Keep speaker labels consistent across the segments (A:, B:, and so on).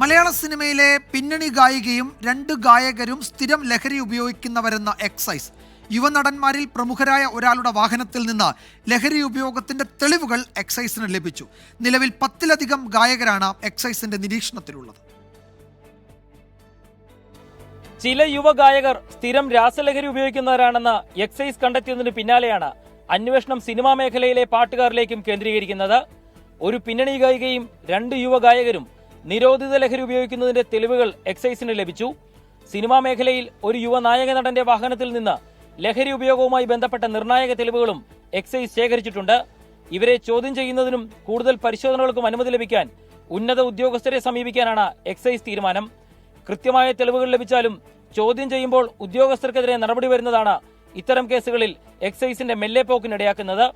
A: മലയാള സിനിമയിലെ പിന്നണി ഗായികയും രണ്ട് ഗായകരും സ്ഥിരം ലഹരി ഉപയോഗിക്കുന്നവരെന്ന എക്സൈസ്. യുവനടന്മാരിൽ പ്രമുഖരായ ഒരാളുടെ വാഹനത്തിൽ നിന്ന് ലഹരി ഉപയോഗത്തിന്റെ തെളിവുകൾ എക്സൈസിന് ലഭിച്ചു. നിലവിൽ പത്തിലധികം ഗായകരാണ് എക്സൈസിന്റെ നിരീക്ഷണത്തിലുള്ളത്.
B: ചില യുവ ഗായകർ സ്ഥിരം രാസലഹരി ഉപയോഗിക്കുന്നവരാണെന്ന് എക്സൈസ് കണ്ടെത്തിയതിന് പിന്നാലെയാണ് അന്വേഷണം സിനിമാ മേഖലയിലെ പാട്ടുകാരിലേക്കും കേന്ദ്രീകരിക്കുന്നത്. ഒരു പിന്നണി ഗായികയും രണ്ട് യുവ ഗായകരും നിരോധിത ലഹരി ഉപയോഗിക്കുന്നതിന്റെ തെളിവുകൾ എക്സൈസിന് ലഭിച്ചു. സിനിമാ മേഖലയിൽ ഒരു യുവ നായക നടന്റെ വാഹനത്തിൽ നിന്ന് ലഹരി ഉപയോഗവുമായി ബന്ധപ്പെട്ട നിർണായക തെളിവുകളും എക്സൈസ് ശേഖരിച്ചിട്ടുണ്ട്. ഇവരെ ചോദ്യം ചെയ്യുന്നതിനും കൂടുതൽ പരിശോധനകൾക്കും അനുമതി ലഭിക്കാൻ ഉന്നത ഉദ്യോഗസ്ഥരെ സമീപിക്കാനാണ് എക്സൈസ് തീരുമാനം. കൃത്യമായ തെളിവുകൾ ലഭിച്ചാലും ചോദ്യം ചെയ്യുമ്പോൾ ഉദ്യോഗസ്ഥർക്കെതിരെ നടപടി വരുന്നതാണ് ഇത്തരം കേസുകളിൽ എക്സൈസിന്റെ മെല്ലെപ്പോക്കിനിടയാക്കുന്നത്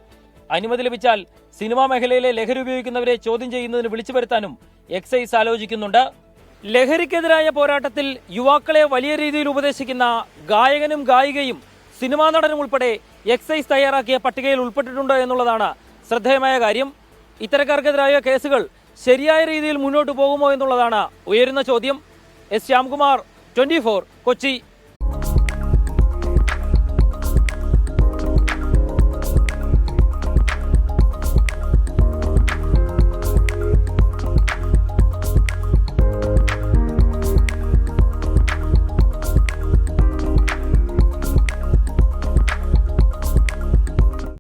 B: അനുമതി ലഭിച്ചാൽ സിനിമാ മേഖലയിലെ ലഹരി ഉപയോഗിക്കുന്നവരെ ചോദ്യം ചെയ്യുന്നതിന് വിളിച്ചു വരുത്താനും എക്സൈസ് ആലോചിക്കുന്നുണ്ട്. ലഹരിക്കെതിരായ പോരാട്ടത്തിൽ യുവാക്കളെ വലിയ രീതിയിൽ ഉപദേശിക്കുന്ന ഗായകനും ഗായികയും സിനിമാ നടനും ഉൾപ്പെടെ എക്സൈസ് തയ്യാറാക്കിയ പട്ടികയിൽ ഉൾപ്പെട്ടിട്ടുണ്ട് എന്നുള്ളതാണ് ശ്രദ്ധേയമായ കാര്യം. ഇത്തരക്കാർക്കെതിരായ കേസുകൾ ശരിയായ രീതിയിൽ മുന്നോട്ട് പോകുമോ എന്നുള്ളതാണ് ഉയരുന്ന ചോദ്യം. S Shyamkumar twenty Kochi.